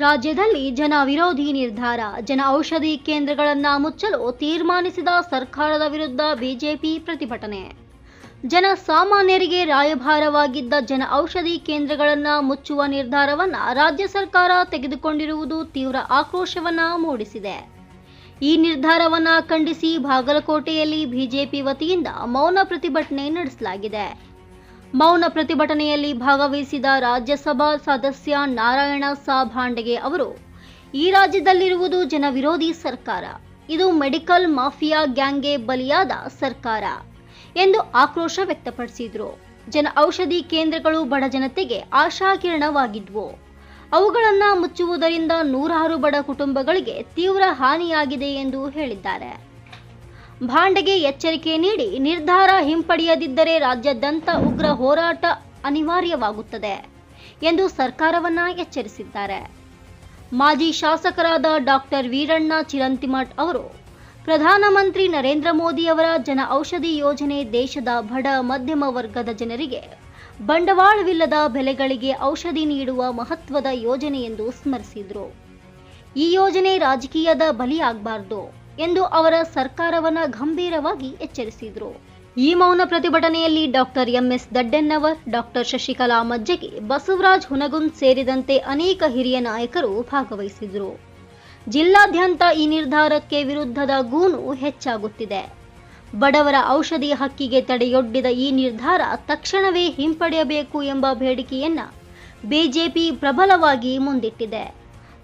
ರಾಜ್ಯದಲ್ಲಿ ಜನ ವಿರೋಧಿ ನಿರ್ಧಾರ. ಜನ ಔಷಧಿ ಕೇಂದ್ರಗಳನ್ನು ಮುಚ್ಚಲು ತೀರ್ಮಾನಿಸಿದ ಸರ್ಕಾರದ ವಿರುದ್ಧ ಬಿಜೆಪಿ ಪ್ರತಿಭಟನೆ. ಜನ ಸಾಮಾನ್ಯರಿಗೆ ರಾಯಭಾರವಾಗಿದ್ದ ಜನ ಔಷಧಿ ಕೇಂದ್ರಗಳನ್ನು ಮುಚ್ಚುವ ನಿರ್ಧಾರವನ್ನು ರಾಜ್ಯ ಸರ್ಕಾರ ತೆಗೆದುಕೊಂಡಿರುವುದು ತೀವ್ರ ಆಕ್ರೋಶವನ್ನ ಮೂಡಿಸಿದೆ. ಈ ನಿರ್ಧಾರವನ್ನ ಖಂಡಿಸಿ ಬಾಗಲಕೋಟೆಯಲ್ಲಿ ಬಿಜೆಪಿ ವತಿಯಿಂದ ಮೌನ ಪ್ರತಿಭಟನೆ ನಡೆಸಲಾಗಿದೆ. ಮೌನ ಪ್ರತಿಭಟನೆಯಲ್ಲಿ ಭಾಗವಹಿಸಿದ ರಾಜ್ಯಸಭಾ ಸದಸ್ಯ ನಾರಾಯಣ ಸಾ ಭಾಂಡೆಗೆ ಅವರು, ಈ ರಾಜ್ಯದಲ್ಲಿರುವುದು ಜನವಿರೋಧಿ ಸರ್ಕಾರ. ಇದು ಮೆಡಿಕಲ್ ಮಾಫಿಯಾ ಗ್ಯಾಂಗ್ಗೆ ಬಲಿಯಾದ ಸರ್ಕಾರ ಎಂದು ಆಕ್ರೋಶ ವ್ಯಕ್ತಪಡಿಸಿದರು. ಜನ ಔಷಧಿ ಕೇಂದ್ರಗಳು ಬಡ ಜನತೆಗೆ ಆಶಾಕಿರಣವಾಗಿದ್ವು. ಅವುಗಳನ್ನು ಮುಚ್ಚುವುದರಿಂದ ನೂರಾರು ಬಡ ಕುಟುಂಬಗಳಿಗೆ ತೀವ್ರ ಹಾನಿಯಾಗಿದೆ ಎಂದು ಹೇಳಿದ್ದಾರೆ. ಭಾಂಡೆಗೆ ಎಚ್ಚರಿಕೆ ನೀಡಿ ನಿರ್ಧಾರ ಹಿಂಪಡೆಯದಿದ್ದರೆ ರಾಜ್ಯಾದ್ಯಂತ ಉಗ್ರ ಹೋರಾಟ ಅನಿವಾರ್ಯವಾಗುತ್ತದೆ ಎಂದು ಸರ್ಕಾರವನ್ನ ಎಚ್ಚರಿಸಿದ್ದಾರೆ. ಮಾಜಿ ಶಾಸಕರಾದ ಡಾಕ್ಟರ್ ವೀರಣ್ಣ ಚಿರಂತಿಮಠ್ ಅವರು, ಪ್ರಧಾನಮಂತ್ರಿ ನರೇಂದ್ರ ಮೋದಿ ಅವರ ಜನ ಔಷಧಿ ಯೋಜನೆ ದೇಶದ ಬಡ, ಮಧ್ಯಮ ವರ್ಗದ ಜನರಿಗೆ ಬಂಡವಾಳವಿಲ್ಲದ ಬೆಲೆಗಳಿಗೆ ಔಷಧಿ ನೀಡುವ ಮಹತ್ವದ ಯೋಜನೆ ಎಂದು ಸ್ಮರಿಸಿದರು. ಈ ಯೋಜನೆ ರಾಜಕೀಯದ ಬಲಿಯಾಗಬಾರದು. ಎಂದು ಅವರ ಸರ್ಕಾರವನ್ನ ಗಂಭೀರವಾಗಿ ಎಚ್ಚರಿಸಿದರು. ಈ ಮೌನ ಪ್ರತಿಭಟನೆಯಲ್ಲಿ doctor MS Daddennavar, doctor Shashikala Majjagi, Basavaraj Hungund ಸೇರಿದಂತೆ ಅನೇಕ ಹಿರಿಯ ನಾಯಕರು ಭಾಗವಹಿಸಿದರು. ಜಿಲ್ಲಾದ್ಯಂತ ಈ ನಿರ್ಧಾರಕ್ಕೆ ವಿರುದ್ಧದ ಗೂನು ಹೆಚ್ಚಾಗುತ್ತಿದೆ. ಬಡವರ ಔಷಧಿ ಹಕ್ಕಿಗೆ ತಡೆಯೊಡ್ಡಿದ ಈ ನಿರ್ಧಾರ ತಕ್ಷಣವೇ ಹಿಂಪಡೆಯಬೇಕು ಎಂಬ ಬೇಡಿಕೆಯನ್ನ ಬಿಜೆಪಿ ಪ್ರಬಲವಾಗಿ ಮುಂದಿಟ್ಟಿದೆ.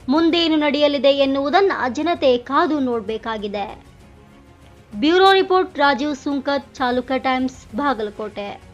ಮುಂದೇನು ನಡೆಯಲಿದೆ ಎನ್ನುವುದನ್ನ ಜನತೆ ಕಾದು ನೋಡಬೇಕಾಗಿದೆ. Bureau report Rajeev Sunkat Chalukya Times Bagalkote.